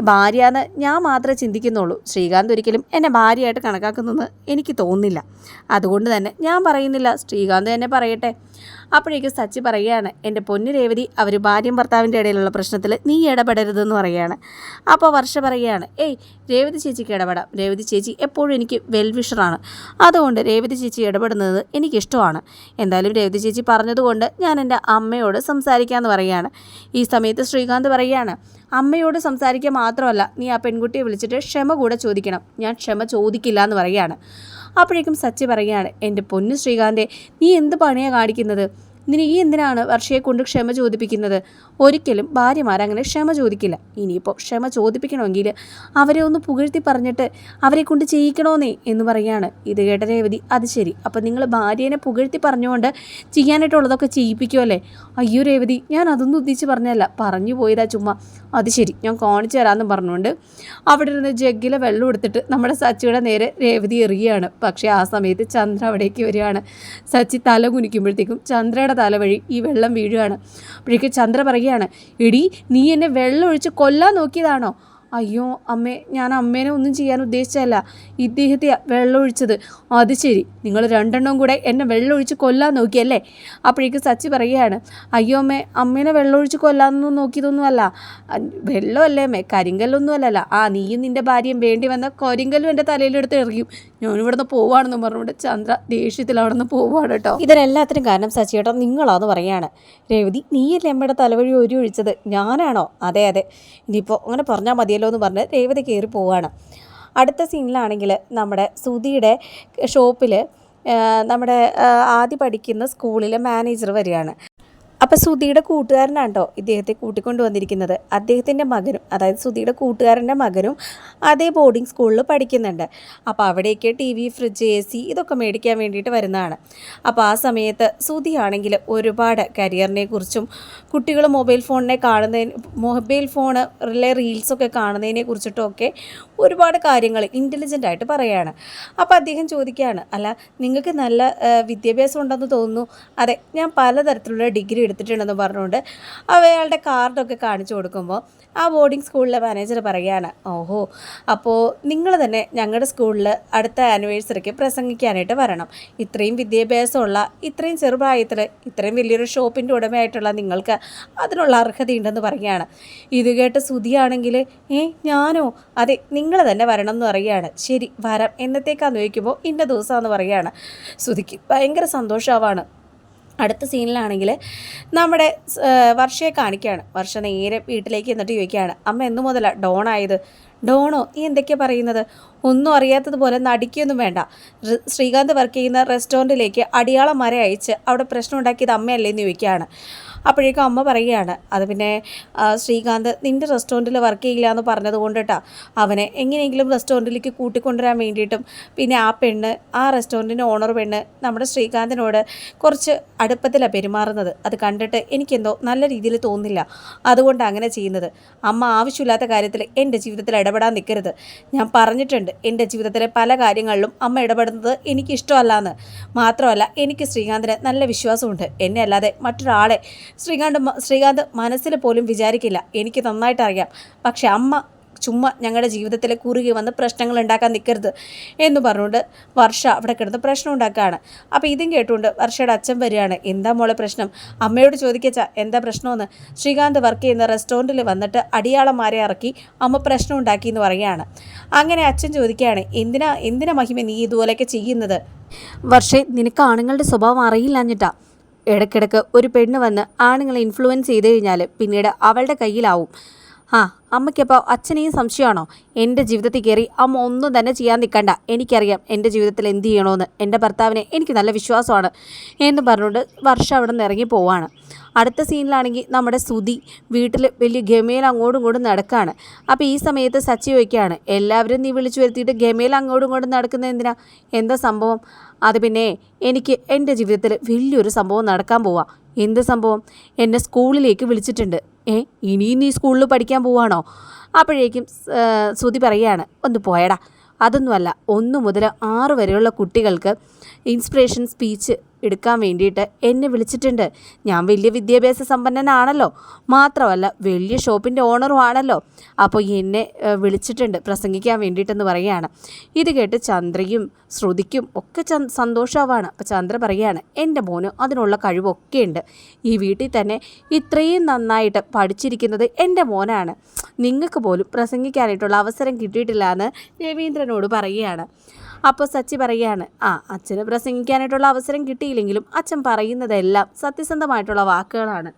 ഭാര്യ എന്ന് ഞാൻ മാത്രമേ ചിന്തിക്കുന്നുള്ളൂ. ശ്രീകാന്ത് ഒരിക്കലും എന്നെ ഭാര്യയായിട്ട് കണക്കാക്കുന്നതെന്ന് എനിക്ക് തോന്നുന്നില്ല. അതുകൊണ്ട് തന്നെ ഞാൻ പറയുന്നില്ല. ശ്രീകാന്ത് തന്നെ പറയട്ടെ. അപ്പോഴേക്കും സച്ചി പറയുകയാണ് എന്റെ പൊന്നു രേവതി അവർ ഭാര്യയും ഭർത്താവിന്റെ ഇടയിലുള്ള പ്രശ്നത്തിൽ നീ ഇടപെടരുതെന്ന് പറയുകയാണ്. അപ്പോൾ വർഷ പറയുകയാണ് ഏയ് രേവതി ചേച്ചിക്ക് ഇടപെടാം. രേവതി ചേച്ചി എപ്പോഴും എനിക്ക് വെൽവിഷറാണ് അതുകൊണ്ട് രേവതി ചേച്ചി ഇടപെടുന്നത് എനിക്കിഷ്ടമാണ്. എന്തായാലും രേവതി ചേച്ചി പറഞ്ഞതുകൊണ്ട് ഞാൻ എന്റെ അമ്മയോട് സംസാരിക്കാമെന്ന് പറയുകയാണ്. ഈ സമയത്ത് ശ്രീകാന്ത് പറയുകയാണ് അമ്മയോട് സംസാരിക്കുക മാത്രമല്ല നീ ആ പെൺകുട്ടിയെ വിളിച്ചിട്ട് ക്ഷമ കൂടെ ചോദിക്കണം. ഞാൻ ക്ഷമ ചോദിക്കില്ല എന്ന് പറയുകയാണ്. അപ്പോഴേക്കും സച്ചി പറയുകയാണ് എന്റെ പൊന്നു ശ്രീകാന്തെ നീ എന്ത് പണിയാണ് കാണിക്കുന്നത്? ഈ എന്തിനാണ് വർഷയെ കൊണ്ട് ക്ഷമ ചോദിപ്പിക്കുന്നത്? ഒരിക്കലും ഭാര്യമാർ അങ്ങനെ ക്ഷമ ചോദിക്കില്ല. ഇനിയിപ്പോൾ ക്ഷമ ചോദിപ്പിക്കണമെങ്കിൽ അവരെ ഒന്ന് പുകഴ്ത്തി പറഞ്ഞിട്ട് അവരെ കൊണ്ട് ചെയ്യിക്കണമെന്നേ എന്ന് പറയാണ് ഇത് കേട്ട രേവതി അത് ശരി. അപ്പം നിങ്ങൾ ഭാര്യേനെ പുകഴ്ത്തി പറഞ്ഞുകൊണ്ട് ചെയ്യാനായിട്ടുള്ളതൊക്കെ ചെയ്യിപ്പിക്കുമല്ലേ അയ്യോ രേവതി ഞാൻ അതൊന്നും ഉദ്ദേശിച്ച് പറഞ്ഞല്ല പറഞ്ഞു പോയതാ ചുമ്മാ. അത് ശരി ഞാൻ കാണിച്ചു തരാമെന്ന് പറഞ്ഞുകൊണ്ട് അവിടെ ഇരുന്ന് ജഗ്ഗിലെ വെള്ളം എടുത്തിട്ട് നമ്മുടെ സച്ചിയുടെ നേരെ രേവതി എറിയുകയാണ്. പക്ഷേ ആ സമയത്ത് ചന്ദ്ര അവിടേക്ക് വരികയാണ്. സച്ചി തല കുനിക്കുമ്പോഴത്തേക്കും ചന്ദ്രയുടെ തല വഴി ഈ വെള്ളം വീഴുകയാണ്. അപ്പോഴേക്കും ചന്ദ്ര പറയുകയാണ് എടി നീ എന്നെ വെള്ളം ഒഴിച്ച് കൊല്ലാൻ നോക്കിയതാണോ? അയ്യോ അമ്മേ ഞാൻ അമ്മേനെ ഒന്നും ചെയ്യാൻ ഉദ്ദേശിച്ചല്ല ഇദ്ദേഹത്തെ വെള്ളമൊഴിച്ചത്. അത് ശരി നിങ്ങൾ രണ്ടെണ്ണം കൂടെ എന്നെ വെള്ളമൊഴിച്ച് കൊല്ലാൻ നോക്കിയല്ലേ? അപ്പോഴേക്കും സച്ചി പറയുകയാണ് അയ്യോ അമ്മേ അമ്മേനെ വെള്ളമൊഴിച്ച് കൊല്ലാനൊന്നും നോക്കിയതൊന്നുമല്ല. വെള്ളമല്ലേ അമ്മേ കരിങ്കല്ലൊന്നും അല്ലല്ല ആ നീയും നിന്റെ ഭാര്യയും വേണ്ടി വന്ന കരിങ്കല്ലും എന്റെ തലയിലെടുത്ത് എറിയും. ഞാനിവിടുന്ന് പോവാണെന്ന് പറഞ്ഞുകൊണ്ട് ചന്ദ്ര ദേഷ്യത്തിൽ അവിടെ നിന്ന് പോവാണ് കേട്ടോ. ഇതിനെല്ലാത്തിനും കാരണം സച്ചിയേട്ടൻ നിങ്ങളാന്ന് പറയാണ്. രേവതി നീയല്ലേ അമ്മയുടെ തലവഴി ഒരു ഒഴിച്ചത്? ഞാനാണോ? അതെ അതെ. ഇനിയിപ്പോൾ അങ്ങനെ പറഞ്ഞാൽ മതിയല്ലോ എന്ന് പറഞ്ഞ് രേവതി കയറി പോവാണ്. അടുത്ത സീനിലാണെങ്കിൽ നമ്മുടെ സുധിയുടെ ഷോപ്പിൽ നമ്മുടെ ആദ്യ പഠിക്കുന്ന സ്കൂളിലെ മാനേജർ വരികയാണ്. അപ്പോൾ സുധിയുടെ കൂട്ടുകാരനാണ് കേട്ടോ ഇദ്ദേഹത്തെ കൂട്ടിക്കൊണ്ടു വന്നിരിക്കുന്നത്? അദ്ദേഹത്തിന്റെ മകനും അതായത് സുധിയുടെ കൂട്ടുകാരന്റെ മകനും അതേ ബോർഡിംഗ് സ്കൂളിൽ പഠിക്കുന്നുണ്ട്. അപ്പോൾ അവിടേക്ക് T V fridge A C ഇതൊക്കെ മേടിക്കാൻ വേണ്ടിയിട്ട് വരുന്നതാണ്. അപ്പോൾ ആ സമയത്ത് സുധി ആണെങ്കിൽ ഒരുപാട് കരിയറിനെ കുറിച്ചും കുട്ടികൾ മൊബൈൽ ഫോണിനെ കാണുന്നതിന് മൊബൈൽ ഫോണ് റിലേ റീൽസൊക്കെ കാണുന്നതിനെ കുറിച്ചിട്ടൊക്കെ ഒരുപാട് കാര്യങ്ങൾ ഇന്റലിജന്റ് ആയിട്ട് പറയുകയാണ് അപ്പോൾ അദ്ദേഹം ചോദിക്കുകയാണ് അല്ല നിങ്ങൾക്ക് നല്ല വിദ്യാഭ്യാസം ഉണ്ടെന്ന് തോന്നുന്നു. അതെ ഞാൻ പലതരത്തിലുള്ള ഡിഗ്രി എടുത്തിട്ടുണ്ടെന്ന് പറഞ്ഞുകൊണ്ട് അയാളുടെ കാർഡൊക്കെ കാണിച്ചു കൊടുക്കുമ്പോൾ ആ ബോർഡിംഗ് സ്കൂളിലെ മാനേജർ പറയുകയാണ് ഓഹോ അപ്പോൾ നിങ്ങൾ തന്നെ ഞങ്ങളുടെ സ്കൂളിൽ അടുത്ത ആനിവേഴ്സറിക്ക് പ്രസംഗിക്കാനായിട്ട് വരണം. ഇത്രയും വിദ്യാഭ്യാസമുള്ള ഇത്രയും ചെറുപ്രായത്തിൽ ഇത്രയും വലിയൊരു ഷോപ്പിന്റെ ഉടമയായിട്ടുള്ള നിങ്ങൾക്ക് അതിനുള്ള അർഹതയുണ്ടെന്ന് പറയുകയാണ്. ഇത് കേട്ട് സുധിയാണെങ്കിൽ ഏ ഞാനോ? അതെ നിങ്ങൾ തന്നെ വരണം എന്ന് പറയുകയാണ്. ശരി വരാം. എന്നത്തേക്കാന്ന് ചോദിക്കുമ്പോൾ ഇന്ന ദിവസമാണെന്ന് പറയുകയാണ്. സുധിക്ക് ഭയങ്കര സന്തോഷമാവാണ്. അടുത്ത സീനിലാണെങ്കിൽ നമ്മുടെ വർഷയെ കാണിക്കുകയാണ്. വർഷ നേരെ വീട്ടിലേക്ക് എന്നിട്ട് ചോദിക്കുകയാണ് അമ്മ എന്നു മുതലാണ് ഡോണായത്? ഡോണോ ഈ എന്തൊക്കെയാണ് പറയുന്നത്? ഒന്നും അറിയാത്തതുപോലെ നടിക്കൊന്നും വേണ്ട. ശ്രീകാന്ത് വർക്ക് ചെയ്യുന്ന റെസ്റ്റോറന്റിലേക്ക് അടിയാളം മര അയച്ച് അവിടെ പ്രശ്നം ഉണ്ടാക്കിയത് അമ്മയല്ലേ? എന്ന് ചോദിക്കുകയാണ്. അപ്പോഴേക്കും അമ്മ പറയുകയാണ് അത് പിന്നെ ശ്രീകാന്ത് നിന്റെ റെസ്റ്റോറന്റിൽ വർക്ക് ചെയ്യില്ല എന്ന് പറഞ്ഞത് കൊണ്ടിട്ടാ അവനെ എങ്ങനെയെങ്കിലും റെസ്റ്റോറന്റിലേക്ക് കൂട്ടിക്കൊണ്ടുവരാൻ വേണ്ടിയിട്ടും പിന്നെ ആ പെണ്ണ് ആ റെസ്റ്റോറന്റിന്റെ ഓണർ പെണ്ണ് നമ്മുടെ ശ്രീകാന്തിനോട് കുറച്ച് അടുപ്പത്തിലാണ് പെരുമാറുന്നത്. അത് കണ്ടിട്ട് എനിക്കെന്തോ നല്ല രീതിയിൽ തോന്നില്ല. അതുകൊണ്ട് അങ്ങനെ ചെയ്യുന്നത്. അമ്മ ആവശ്യമില്ലാത്ത കാര്യത്തിൽ എന്റെ ജീവിതത്തിൽ ഇടപെടാൻ നിൽക്കരുത്. ഞാൻ പറഞ്ഞിട്ടുണ്ട് എന്റെ ജീവിതത്തിലെ പല കാര്യങ്ങളിലും അമ്മ ഇടപെടുന്നത് എനിക്കിഷ്ടമല്ല എന്ന് മാത്രമല്ല എനിക്ക് ശ്രീകാന്തിന് നല്ല വിശ്വാസമുണ്ട്. എന്നെ അല്ലാതെ മറ്റൊരാളെ ശ്രീകാന്ത് ശ്രീകാന്ത് മനസ്സിൽ പോലും വിചാരിക്കില്ല. എനിക്ക് നന്നായിട്ട് അറിയാം. പക്ഷെ അമ്മ ചുമ്മാ ഞങ്ങളുടെ ജീവിതത്തിലെ കുറുകി വന്ന് പ്രശ്നങ്ങൾ ഉണ്ടാക്കാൻ നിൽക്കരുത് എന്ന് പറഞ്ഞുകൊണ്ട് വർഷ അവിടെ കിടന്ന് പ്രശ്നം ഉണ്ടാക്കുകയാണ്. അപ്പോൾ ഇതും കേട്ടുകൊണ്ട് വർഷയുടെ അച്ഛൻ വരികയാണ്. എന്താ മോളെ പ്രശ്നം? അമ്മയോട് ചോദിക്കച്ച എന്താ പ്രശ്നമെന്ന്? ശ്രീകാന്ത് വർക്ക് ചെയ്യുന്ന റെസ്റ്റോറന്റിൽ വന്നിട്ട് അടിയാളന്മാരെ ഇറക്കി അമ്മ പ്രശ്നം ഉണ്ടാക്കി എന്ന് പറയുകയാണ്. അങ്ങനെ അച്ഛൻ ചോദിക്കുകയാണ് എന്തിനാ എന്തിനാ മഹിമ നീ ഇതുപോലെയൊക്കെ ചെയ്യുന്നത്? വർഷേ നിനക്ക് ആണുങ്ങളുടെ സ്വഭാവം അറിയില്ലാഞ്ഞിട്ടാ ഇടയ്ക്കിടയ്ക്ക് ഒരു പെണ്ണ് വന്ന് ആണുങ്ങളെ ഇൻഫ്ലുവൻസ് ചെയ്ത് കഴിഞ്ഞാൽ പിന്നീട് അവളുടെ കയ്യിലാവും. ആ അമ്മയ്ക്കപ്പോൾ അച്ഛനെയും സംശയമാണോ? എന്റെ ജീവിതത്തിൽ കയറി അമ്മ ഒന്നും തന്നെ ചെയ്യാൻ നിൽക്കണ്ട. എനിക്കറിയാം എന്റെ ജീവിതത്തിൽ എന്ത് ചെയ്യണമെന്ന് എന്റെ ഭർത്താവിനെ എനിക്ക് നല്ല വിശ്വാസമാണ് എന്ന് പറഞ്ഞുകൊണ്ട് വർഷം അവിടെ നിന്ന് ഇറങ്ങി പോവാണ്. അടുത്ത സീനിലാണെങ്കിൽ നമ്മുടെ സുധി വീട്ടിൽ വലിയ ഗമയിൽ അങ്ങോട്ടും ഇങ്ങോട്ടും നടക്കുകയാണ് അപ്പോൾ ഈ സമയത്ത് സച്ചി ചോദിക്കുകയാണ് എല്ലാവരും നീ വിളിച്ചു വരുത്തിയിട്ട് ഗമയിൽ അങ്ങോട്ടും ഇങ്ങോട്ടും നടക്കുന്നത് എന്തിനാ? എന്താ സംഭവം? അത് പിന്നെ എനിക്ക് എന്റെ ജീവിതത്തിൽ വലിയൊരു സംഭവം നടക്കാൻ പോവാ. എന്ത് സംഭവം? എന്നെ സ്കൂളിലേക്ക് വിളിച്ചിട്ടുണ്ട്. ഏ ഇനിയും നീ സ്കൂളിൽ പഠിക്കാൻ പോവാണോ? അപ്പോഴേക്കും ശ്രുതി പറയുകയാണ് ഒന്ന് പോയടാ. അതൊന്നുമല്ല ഒന്നു മുതൽ ആറ് വരെയുള്ള കുട്ടികൾക്ക് ഇൻസ്പിറേഷൻ സ്പീച്ച് എടുക്കാൻ വേണ്ടിയിട്ട് എന്നെ വിളിച്ചിട്ടുണ്ട്. ഞാൻ വലിയ വിദ്യാഭ്യാസ സമ്പന്നനാണല്ലോ. മാത്രമല്ല വലിയ ഷോപ്പിന്റെ ഓണറും ആണല്ലോ. അപ്പോൾ എന്നെ വിളിച്ചിട്ടുണ്ട് പ്രസംഗിക്കാൻ വേണ്ടിയിട്ടെന്ന് പറയുകയാണ്. ഇത് കേട്ട് ചന്ദ്രയും ശ്രുതിക്കും ഒക്കെ സന്തോഷമാവാണ് അപ്പോൾ ചന്ദ്ര പറയുകയാണ് എന്റെ മോന് അതിനുള്ള കഴിവൊക്കെ ഉണ്ട്. ഈ വീട്ടിൽ തന്നെ ഇത്രയും നന്നായിട്ട് പഠിച്ചിരിക്കുന്നത് എന്റെ മോനാണ്. നിങ്ങൾക്ക് പോലും പ്രസംഗിക്കാനായിട്ടുള്ള അവസരം കിട്ടിയിട്ടില്ല എന്ന് രവീന്ദ്രനോട് പറയുകയാണ്. അപ്പോൾ സച്ചി പറയുകയാണ് ആ അച്ഛന് പ്രസംഗിക്കാനായിട്ടുള്ള അവസരം കിട്ടിയില്ലെങ്കിലും അച്ഛൻ പറയുന്നതെല്ലാം സത്യസന്ധമായിട്ടുള്ള വാക്കുകളാണ്.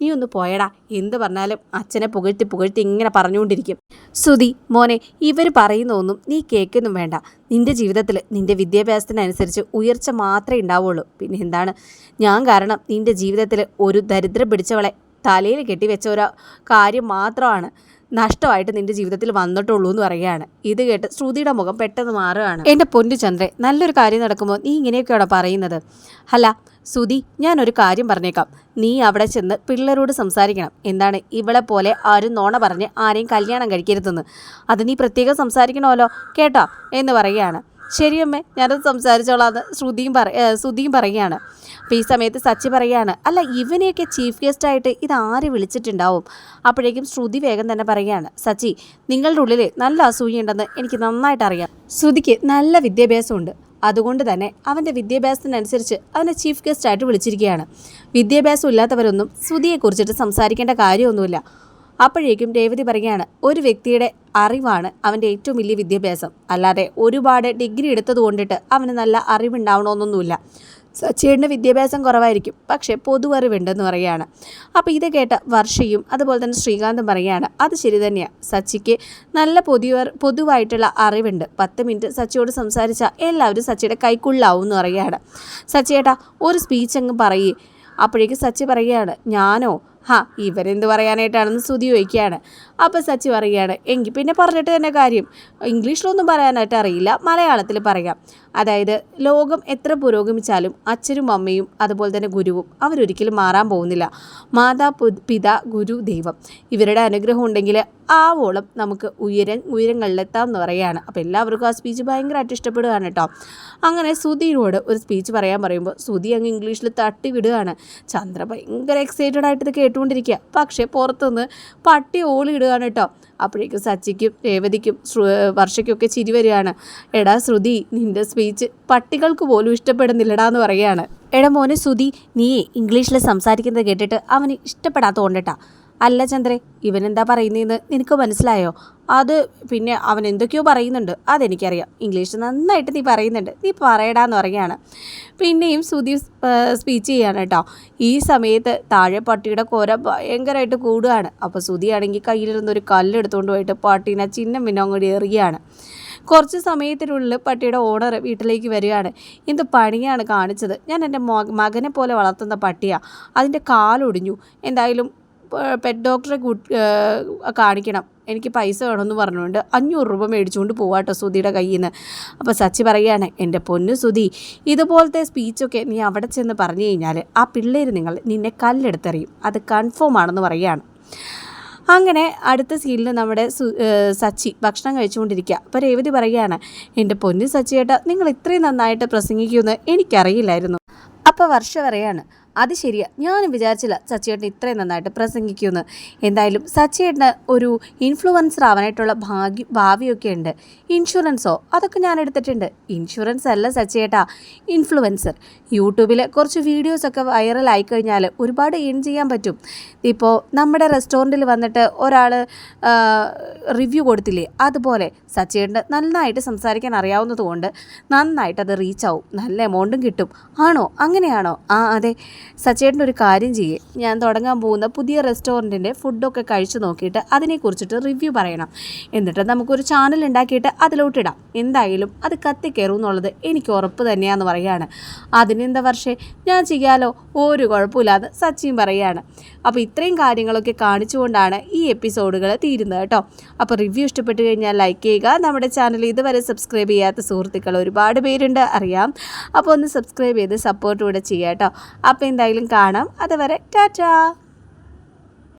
നീ ഒന്ന് പോയടാ എന്ത് പറഞ്ഞാലും അച്ഛനെ പുകഴ്ത്തി പുകഴ്ത്തി ഇങ്ങനെ പറഞ്ഞുകൊണ്ടിരിക്കും. സുതി മോനെ ഇവർ പറയുന്നൊന്നും നീ കേൾക്കൊന്നും വേണ്ട. നിന്റെ ജീവിതത്തിൽ നിന്റെ വിദ്യാഭ്യാസത്തിനനുസരിച്ച് ഉയർച്ച മാത്രമേ ഉണ്ടാവുള്ളൂ. പിന്നെ എന്താണ്? ഞാൻ കാരണം നിന്റെ ജീവിതത്തിൽ ഒരു ദരിദ്രം പിടിച്ചവളെ തലയിൽ കെട്ടിവെച്ച ഒരു കാര്യം മാത്രമാണ്. നഷ്ടമായിട്ട് നിന്റെ ജീവിതത്തിൽ വന്നിട്ടുള്ളൂ എന്ന് പറയുകയാണ്. ഇത് കേട്ട് ശ്രുതിയുടെ മുഖം പെട്ടെന്ന് മാറുകയാണ്. എന്റെ പൊന്നു ചന്ദ്രൻ നല്ലൊരു കാര്യം നടക്കുമ്പോൾ നീ ഇങ്ങനെയൊക്കെയാണോ പറയുന്നത്? അല്ല സുധി ഞാനൊരു കാര്യം പറഞ്ഞേക്കാം. നീ അവിടെ ചെന്ന് പിള്ളേരോട് സംസാരിക്കണം. എന്താണ് ഇവളെ പോലെ ആരും നോണ പറഞ്ഞ് ആരെയും കല്യാണം കഴിക്കരുതെന്ന്. അത് നീ പ്രത്യേകം സംസാരിക്കണമല്ലോ കേട്ടോ? എന്ന് പറയുകയാണ്. ശരിയമ്മേ ഞാനത് സംസാരിച്ചോളാം ശ്രുതിയും പറ ശ്രുതിയും പറയുകയാണ്. അപ്പോൾ ഈ സമയത്ത് സച്ചി പറയുകയാണ് അല്ല ഇവനെയൊക്കെ ചീഫ് ഗസ്റ്റായിട്ട് ഇത് ആര് വിളിച്ചിട്ടുണ്ടാവും? അപ്പോഴേക്കും ശ്രുതി വേഗം തന്നെ പറയുകയാണ് സച്ചി നിങ്ങളുടെ ഉള്ളിൽ നല്ല അസൂയുണ്ടെന്ന് എനിക്ക് നന്നായിട്ട് അറിയാം. ശ്രുതിക്ക് നല്ല വിദ്യാഭ്യാസമുണ്ട്. അതുകൊണ്ട് തന്നെ അവന്റെ വിദ്യാഭ്യാസത്തിനനുസരിച്ച് അവനെ ചീഫ് ഗസ്റ്റായിട്ട് വിളിച്ചിരിക്കുകയാണ്. വിദ്യാഭ്യാസം ഇല്ലാത്തവരൊന്നും ശ്രുതിയെക്കുറിച്ചിട്ട് സംസാരിക്കേണ്ട കാര്യമൊന്നുമില്ല. അപ്പോഴേക്കും രേവതി പറയുകയാണ് ഒരു വ്യക്തിയുടെ അറിവാണ് അവന്റെ ഏറ്റവും വലിയ വിദ്യാഭ്യാസം. അല്ലാതെ ഒരുപാട് ഡിഗ്രി എടുത്തത് കൊണ്ടിട്ട് അവന് നല്ല അറിവുണ്ടാവണമെന്നൊന്നുമില്ല. സച്ചിയുടെ വിദ്യാഭ്യാസം കുറവായിരിക്കും. പക്ഷേ പൊതുവറിവുണ്ടെന്ന് പറയുകയാണ്. അപ്പോൾ ഇത് കേട്ട വർഷയും അതുപോലെ തന്നെ ശ്രീകാന്തും പറയുകയാണ് അത് ശരി തന്നെയാണ് സച്ചിക്ക് നല്ല പൊതുവർ പൊതുവായിട്ടുള്ള അറിവുണ്ട്. പത്ത് മിനിറ്റ് സച്ചിയോട് സംസാരിച്ചാൽ എല്ലാവരും സച്ചിയുടെ കൈക്കുള്ളിലാവും എന്ന് പറയുകയാണ്. സച്ചിയേട്ടാ ഒരു സ്പീച്ച് അങ്ങ് പറയേ. അപ്പോഴേക്കും സച്ചി പറയുകയാണ് ഞാനോ ഹാ ഇവരെന്ത് പറയാനായിട്ടാണെന്ന് സ്തുതി ചോദിക്കുകയാണ്. അപ്പോൾ സച്ചി പറയുകയാണ് എങ്കിൽ പിന്നെ പറഞ്ഞിട്ട് തന്നെ കാര്യം. ഇംഗ്ലീഷിലൊന്നും പറയാനായിട്ട് അറിയില്ല മലയാളത്തിൽ പറയാം. അതായത് ലോകം എത്ര പുരോഗമിച്ചാലും അച്ഛനും അമ്മയും അതുപോലെ തന്നെ ഗുരുവും അവരൊരിക്കലും മാറാൻ പോകുന്നില്ല. മാതാ പിത ഗുരു ദൈവം ഇവരുടെ അനുഗ്രഹം ഉണ്ടെങ്കിൽ ആവോളം നമുക്ക് ഉയരം ഉയരങ്ങളിലെത്താം എന്ന് പറയുകയാണ്. അപ്പോൾ എല്ലാവർക്കും ആ സ്പീച്ച് ഭയങ്കരമായിട്ട് ഇഷ്ടപ്പെടുകയാണ് കേട്ടോ. അങ്ങനെ സുധിയോട് ഒരു സ്പീച്ച് പറയാൻ പറയുമ്പോൾ സുധി അങ്ങ് ഇംഗ്ലീഷിൽ തട്ടി വിടുകയാണ് ചന്ദ്ര ഭയങ്കര എക്സൈറ്റഡ് ആയിട്ട് ഇത് കേട്ടുകൊണ്ടിരിക്കുക. പക്ഷേ പുറത്തുനിന്ന് പട്ടി ഓളിയിടുകയാണ് കേട്ടോ. അപ്പോഴേക്കും സച്ചിക്കും രേവതിക്കും വർഷയ്ക്കൊക്കെ ചിരി വരികയാണ്. എടാ ശ്രുതി നിന്റെ സ്പീച്ച് പട്ടികൾക്ക് പോലും ഇഷ്ടപ്പെടുന്നില്ലടാ എന്ന് പറയുകയാണ്. എടാ മോനെ ശ്രുതി നീ ഇംഗ്ലീഷിൽ സംസാരിക്കുന്നത് കേട്ടിട്ട് അവന് ഇഷ്ടപ്പെടാത്തതുകൊണ്ടിട്ടാ. അല്ല ചന്ദ്രേ ഇവനെന്താ പറയുന്നതെന്ന് നിനക്ക് മനസ്സിലായോ? അത് പിന്നെ അവൻ എന്തൊക്കെയോ പറയുന്നുണ്ട്. അതെനിക്കറിയാം. ഇംഗ്ലീഷ് നന്നായിട്ട് നീ പറയുന്നുണ്ട്. നീ പറയടാന്ന് പറയുകയാണ്. പിന്നെയും സുധി സ്പീച്ച് ചെയ്യാണ് കേട്ടോ. ഈ സമയത്ത് താഴെ പട്ടിയുടെ കോര ഭയങ്കരമായിട്ട് കൂടുകയാണ്. അപ്പോൾ സുധിയാണെങ്കിൽ കയ്യിലിരുന്നൊരു കല്ലെടുത്തുകൊണ്ട് പോയിട്ട് പട്ടീനെ ചിഹ്നം പിന്നെ അങ്ങോട്ട് എറിയുകയാണ്. കുറച്ച് സമയത്തിനുള്ളിൽ പട്ടിയുടെ ഓണർ വീട്ടിലേക്ക് വരികയാണ്. എന്ത് പണിയാണ് കാണിച്ചത്? ഞാൻ എന്റെ മകനെ പോലെ വളർത്തുന്ന പട്ടിയാണ് അതിന്റെ കാലൊടിഞ്ഞു. എന്തായാലും പെറ്റ് ഡോക്ടറെ കാണിക്കണം. എനിക്ക് പൈസ വേണമെന്ന് പറഞ്ഞുകൊണ്ട് അഞ്ഞൂറ് രൂപ മേടിച്ചുകൊണ്ട് പോവാട്ടോ സുധിയുടെ കയ്യിൽ നിന്ന് അപ്പോൾ സച്ചി പറയുകയാണ് എന്റെ പൊന്ന് സുധി ഇതുപോലത്തെ സ്പീച്ചൊക്കെ നീ അവിടെ ചെന്ന് പറഞ്ഞു കഴിഞ്ഞാൽ ആ പിള്ളേർ നിങ്ങൾ നിന്നെ കല്ലെടുത്തെറിയും. അത് കൺഫേം ആണെന്ന് പറയുകയാണ്. അങ്ങനെ അടുത്ത സീനിൽ നമ്മുടെ സച്ചി ഭക്ഷണം കഴിച്ചുകൊണ്ടിരിക്കുക. അപ്പോൾ രേവതി പറയുകയാണ് എന്റെ പൊന്ന് സച്ചിയേട്ട നിങ്ങൾ ഇത്രയും നന്നായിട്ട് പ്രസംഗിക്കുമെന്ന് എനിക്കറിയില്ലായിരുന്നു. അപ്പോൾ വർഷ പറയാണ് അത് ശരിയാ. ഞാനും വിചാരിച്ചില്ല സച്ചിയേട്ടൻ ഇത്രയും നന്നായിട്ട് പ്രസംഗിക്കുമെന്ന്. എന്തായാലും സച്ചിയേട്ടന് ഒരു ഇൻഫ്ലുവൻസർ ആവാനായിട്ടുള്ള ഭാഗ്യ ഭാവിയൊക്കെ ഉണ്ട്. ഇൻഷുറൻസോ? അതൊക്കെ ഞാൻ എടുത്തിട്ടുണ്ട്. ഇൻഷുറൻസ് അല്ല സച്ചിയേട്ടാ ഇൻഫ്ലുവൻസർ യൂട്യൂബിൽ കുറച്ച് വീഡിയോസൊക്കെ വൈറലായി കഴിഞ്ഞാൽ ഒരുപാട് ഏൺ ചെയ്യാൻ പറ്റും. ഇപ്പോൾ നമ്മുടെ റെസ്റ്റോറന്റിൽ വന്നിട്ട് ഒരാൾ റിവ്യൂ കൊടുത്തില്ലേ? അതുപോലെ സച്ചിയേട്ടന് നന്നായിട്ട് സംസാരിക്കാൻ അറിയാവുന്നതുകൊണ്ട് നന്നായിട്ട് അത് റീച്ച് ആവും. നല്ല എമൗണ്ടും കിട്ടും. ആണോ? അങ്ങനെയാണോ? ആ അതെ. സച്ചേട്ടൻ ഒരു കാര്യം ചെയ്യേ. ഞാൻ തുടങ്ങാൻ പോകുന്ന പുതിയ റെസ്റ്റോറന്റിന്റെ ഫുഡൊക്കെ കഴിച്ചു നോക്കിയിട്ട് അതിനെക്കുറിച്ചിട്ട് റിവ്യൂ പറയണം. എന്നിട്ട് നമുക്കൊരു ചാനൽ ഉണ്ടാക്കിയിട്ട് അതിലോട്ടിടാം എന്തായാലും അത് കത്തിക്കയറും എന്നുള്ളത് എനിക്ക് ഉറപ്പ് തന്നെയാണെന്ന് പറയുകയാണ്. അതിനെന്താ വർഷേ? ഞാൻ ചെയ്യാലോ? ഒരു കുഴപ്പമില്ലാതെ സച്ചിൻ പറയുകയാണ്. അപ്പോൾ ഇത്രയും കാര്യങ്ങളൊക്കെ കാണിച്ചുകൊണ്ടാണ് ഈ എപ്പിസോഡുകൾ തീരുന്നത് കേട്ടോ. അപ്പോൾ റിവ്യൂ ഇഷ്ടപ്പെട്ടു കഴിഞ്ഞാൽ ലൈക്ക് ചെയ്യുക. നമ്മുടെ ചാനൽ ഇതുവരെ സബ്സ്ക്രൈബ് ചെയ്യാത്ത സുഹൃത്തുക്കൾ ഒരുപാട് പേരുണ്ട് അറിയാം. അപ്പോൾ ഒന്ന് സബ്സ്ക്രൈബ് ചെയ്ത് സപ്പോർട്ട് കൂടെ ചെയ്യാം കേട്ടോ. അപ്പോൾ എന്തായാലും കാണാം. അതുവരെ ടാറ്റാ.